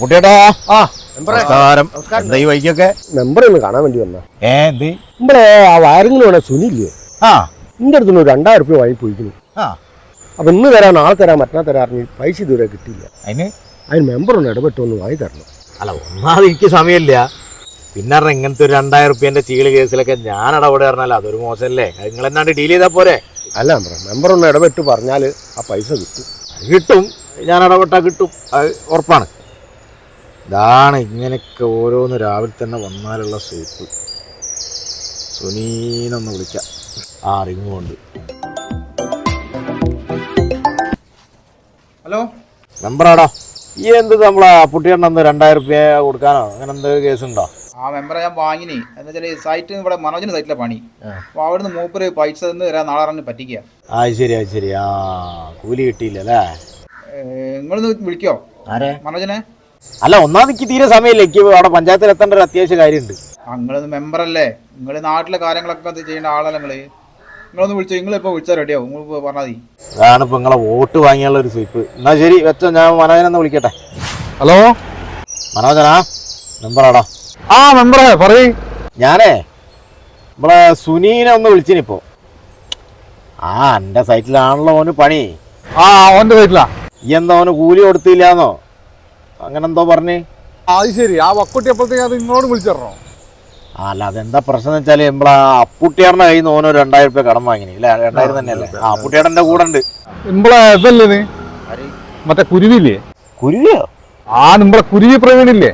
കുട്ടിയേട്ടാ. ആ നമസ്കാരം. എന്താ ഈ വൈക്കൊക്കെ മെമ്പറെ ഒന്ന് കാണാൻ വേണ്ടി വന്ന ഏ എന്ത്? നമ്മളെ ആ വയറിങ്ങിന് വേണ സുനില്ലേ? ആ. നിന്റെ അടുത്തുനിന്ന് ഒരു രണ്ടായിരം റുപ്യ വാങ്ങി പോയിക്കുന്നു. ആ. അപ്പൊ ഇന്ന് തരാൻ നാളെ തരാൻ മറ്റന്നാൾ തരാം പൈസ ഇതുവരെ കിട്ടിയില്ല. അതിന്? അതിന് മെമ്പർ ഒന്ന് ഇടപെട്ട് ഒന്ന് വാങ്ങി തരണം. അല്ല ഒന്നാമത് എനിക്ക് സമയമില്ല. പിന്നെ ഇങ്ങനത്തെ ഒരു രണ്ടായിരം റുപ്യന്റെ ചീൾ കേസിലൊക്കെ ഞാൻ ഇടപെടെ പറഞ്ഞാൽ അതൊരു മോശമല്ലേ? നിങ്ങൾ എന്നാണ്ട് ഡീൽ ചെയ്താൽ പോരെ? അല്ല മെമ്പർ മെമ്പർ ഒന്ന് ഇടപെട്ട് പറഞ്ഞാൽ ആ പൈസ കിട്ടും. കിട്ടും. ഞാൻ ഇടപെട്ടാൽ കിട്ടും. അത് ഉറപ്പാണ്. ഇതാണ് ഇങ്ങനെയൊക്കെ ഓരോന്ന് രാവിലെ തന്നെ വന്നാലുള്ള സൂപ്പ് സുനീനൊന്ന് വിളിക്കാം. ആ റിങ്ങുകൊണ്ട് ഹലോ? മെമ്പറാടാ. ഈ എന്ത് നമ്മളെ പുട്ടിയെണ്ണന്ന് രണ്ടായിരം റുപ്യ കൊടുക്കാനോ? അങ്ങനെ എന്തൊരു കേസ് ഉണ്ടോ? ആ മെമ്പറെ ഞാൻ വാങ്ങിനി. എന്ന് വെച്ചാൽ സൈറ്റ് ഇവിടെ മനോജിന്റെ സൈറ്റിലെ പണി. അപ്പൊ അവിടുന്ന് മൂപ്പര് പൈസ തന്ന് തരാൻ നാളെ പറഞ്ഞ് പറ്റിക്കുക ആ ശരി ആ ശരി. ആ കൂലി കിട്ടിയില്ല അല്ലേ നിങ്ങളൊന്ന് വിളിക്കോ. ആരെ? മനോജനെ? അല്ല ഒന്നാം നിക്ക് തീരെ സമയമില്ല. എനിക്ക് അവിടെ പഞ്ചായത്തിൽ എത്തേണ്ട ഒരു അത്യാവശ്യ കാര്യമുണ്ട്. നിങ്ങളത് മെമ്പർ അല്ലേ? നിങ്ങൾ നാട്ടിലെ കാര്യങ്ങളൊക്കെ ചെയ്യേണ്ട ആളല്ല നിങ്ങൾ? നിങ്ങളൊന്ന് വിളിച്ചു നിങ്ങളിപ്പോ വിളിച്ചാൽ റെഡിയാവും നിങ്ങൾ പറഞ്ഞാൽ മതി. അതാണ് ഇപ്പൊ നിങ്ങളെ വോട്ട് വാങ്ങിയുള്ള ഒരു സ്വീപ്പ്. എന്നാ ശരി വെച്ചോ ഞാൻ മനോജനെന്ന് വിളിക്കട്ടെ. ഹലോ? മനോജനാ മെമ്പറാടാ ആ മെമ്പറേ പറയ്. ഞാനേ നമ്മളെ സുനീനെ ഒന്ന് വിളിച്ചിനിപ്പോ ആ എന്റെ സൈറ്റിലാണല്ലോ ഓന് പണി. ആ ഓന്റെ സൈറ്റിലാ എന്താ ഓന് കൂലി കൊടുത്തില്ലാന്നോ? അങ്ങനെ എന്തോ പറഞ്ഞ് അത് ശരി. ആ വക്കുട്ടി അപ്പോഴത്തേക്ക് അത് ഇങ്ങോട്ട് വിളിച്ചിടണോ? അല്ല അതെന്താ പ്രശ്നം എന്ന് വെച്ചാൽ നമ്മളെ അപ്പുട്ടിയാറിന്റെ കയ്യിൽ നിന്ന് ഓനോ രണ്ടായിരം രൂപ കടം വാങ്ങിനി. അല്ലേ രണ്ടായിരം തന്നെയല്ലേ? ആ അപ്പുട്ടിയാടന്റെ കൂടെ ഉണ്ട്. നിങ്ങളെ ഇതല്ലേ നീ? മറ്റേ കുരുവില്ലേ? കുരുവിയോ? ആ നിങ്ങളെ കുരുവി പ്രവീണില്ലേ?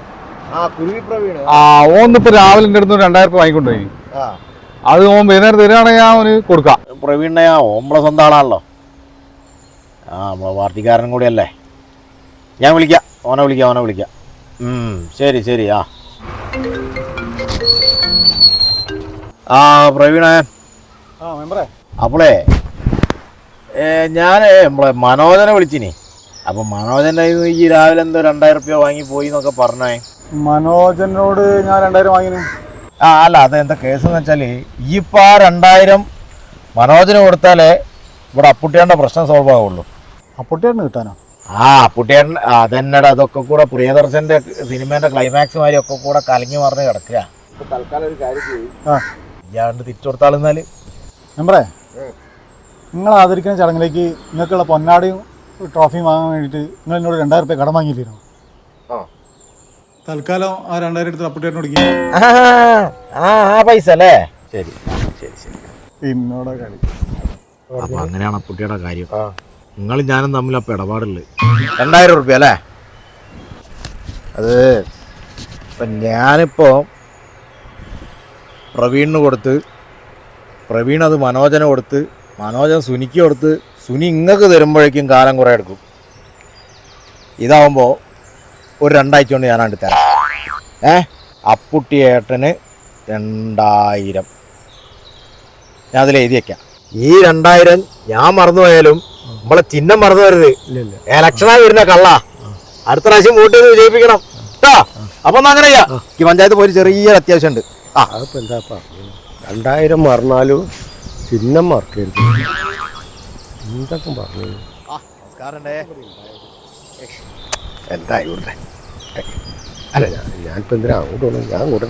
ആ ഓന്നിപ്പോ രാവിലെ എന്റെ അടുത്ത് രണ്ടായിരം രൂപ വാങ്ങിക്കൊണ്ടുപോയി. ആ. അത് ഓൻ വൈകുന്നേരം തരികയാണെങ്കിൽ ഞാൻ അവന് കൊടുക്കാം. പ്രവീണിനെ ആ ഓമ്പളെ സ്വന്തം ആളാണല്ലോ. ആ നമ്മളെ പാർട്ടിക്കാരനും കൂടിയല്ലേ. ഞാൻ വിളിക്കാം. ഓനെ വിളിക്കാം ഓനെ വിളിക്കാം. ശരി ശരി ആ. ആ പ്രവീണേ. അപ്പോളേ ഞാൻ നമ്മളെ മനോജനെ വിളിച്ചിനി. അപ്പൊ മനോജന്റെ ഈ രാവിലെ എന്തോ രണ്ടായിരം റുപ്യ വാങ്ങി പോയി എന്നൊക്കെ പറഞ്ഞേ. മനോജനോട് ഞാൻ രണ്ടായിരം വാങ്ങിന്. ആ അല്ല അത് എന്താ കേസ് എന്ന് വെച്ചാൽ ഇപ്പൊ ഇപ്പം ആ രണ്ടായിരം മനോജന് കൊടുത്താലേ ഇവിടെ അപ്പുട്ടിയാണ്ട പ്രശ്നം സോൾവ് ആവുള്ളൂ. അപ്പുട്ടിയാണ് കിട്ടാനോ? ആ പുട്ടിയൻ അതെന്നട അതൊക്കെ കൂടെ പ്രിയദർശന്റെ സിനിമേന്റെ ക്ലൈമാക്സ് മാതിരി ഒക്കെ കൂടെ കലങ്ങി മറിഞ്ഞ് കിടക്കുക. തൽക്കാലം ഒരു കാര്യം ചെയ്യും. ഇയാണ്ട് തിരിച്ചു കൊടുത്താളെന്നാൽ നിങ്ങൾ ആദരിക്കുന്ന ചടങ്ങിലേക്ക് നിങ്ങൾക്കുള്ള പൊന്നാടിയും ട്രോഫിയും വാങ്ങാൻ വേണ്ടിയിട്ട് നിങ്ങൾ എന്നോട് രണ്ടായിരം രൂപ കടം വാങ്ങിയില്ലായിരുന്നു ആ. തൽക്കാലം ആ രണ്ടായിരം എടുത്ത് അപ്പുട്ടേനോട് ആ ആ ആ പൈസ അല്ലേ? ശരി ശരി ശരി. പിന്നോടെ അങ്ങനെയാണ് അപ്പുട്ടിയുടെ കാര്യം. നിങ്ങൾ ഞാനും തമ്മിൽ അപ്പൊ ഇടപാടില്ല? രണ്ടായിരം റുപ്യ അല്ലേ? അത് ഇപ്പം ഞാനിപ്പോ പ്രവീണിന് കൊടുത്ത് പ്രവീൺ അത് മനോജന് കൊടുത്ത് മനോജൻ സുനിക്ക് കൊടുത്ത് സുനി ഇങ്ങക്ക് തരുമ്പോഴേക്കും കാലം കുറേ എടുക്കും. ഇതാവുമ്പോൾ ഒരു രണ്ടാഴ്ച കൊണ്ട് ഞാനാണ്ട് തരാം. ഏ? അപ്പുട്ടി ഏട്ടന് രണ്ടായിരം. ഞാൻ അതിൽ എഴുതിയേക്കാം ഈ രണ്ടായിരം ഞാൻ മറന്നുപോയാലും നമ്മളെ ചിഹ്നം മറന്നു വരുത് ഇലക്ഷനായി വരുന്ന കള്ള. അടുത്ത പ്രാവശ്യം വോട്ട് ചെയ്ത് വിജയിപ്പിക്കണം. കേട്ടോ അപ്പൊ ഒന്നും അങ്ങനെ ഈ പഞ്ചായത്ത് പോയി ചെറിയ അത്യാവശ്യം ഉണ്ട്. ആ. അതിപ്പോ എന്താപ്പാ പറഞ്ഞത് രണ്ടായിരം മറന്നാലും ചിഹ്നം മറക്കരുത്. എന്തൊക്കെ പറഞ്ഞു എന്താ ഇവിടെ? അല്ല ഞാൻ ഞാനിപ്പോ എന്തിനാ അങ്ങോട്ട് ഞാൻ അങ്ങോട്ട്